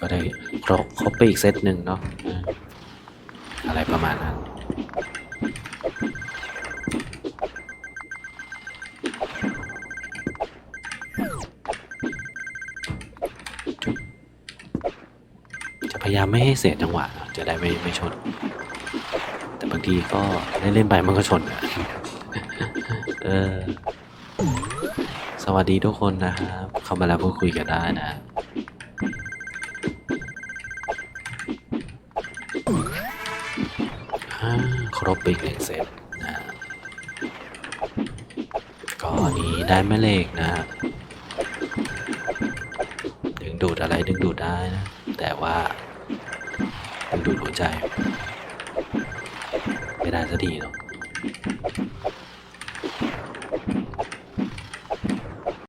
ก็ได้ครบครบไปอีกเซตหนึ่งเนาะอะไรประมาณนั้นจะพยายามไม่ให้เสียจังหวะจะได้ไม่ไม่ชน แต่บางทีก็เล่นเล่นไปมันก็ชนอะเออสวัสดีทุกคนนะครับเข้ามาแล้วพูดคุยกันได้นะ ครบไปอีกหนึ่งเซตนะก็อันนี้ได้แม่เหล็กนะดึงดูดอะไรดึงดูดได้นะ แต่ว่าดึงดูดหัวใจ ไม่ได้สักทีหรอก